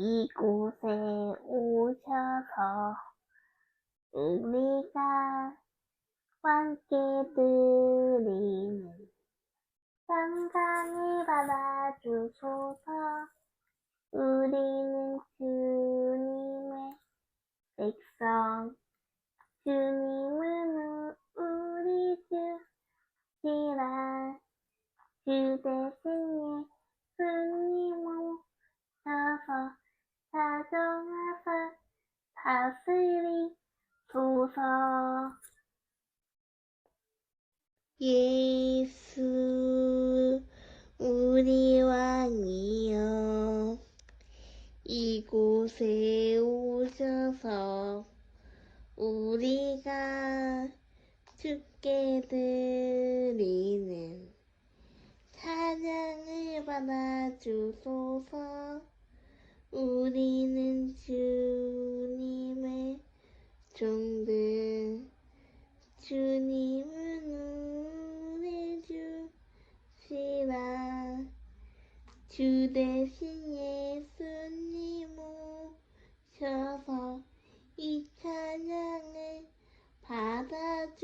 이곳에 오셔서 우리가 함께 드리는 감사를 받아주소서. 우리는 주님의 백성. 주님은 우리 주시라. 주 대신에 주님 오셔서 다정하사 다스리소서 예수 우리 왕이여 이곳에 오셔서 우리가 주께 드리는 찬양을 받아주소서. 우리 걱정된 주님은 우리 주시라. 주 대신 예수님 오셔서 이 찬양을 받아주소서.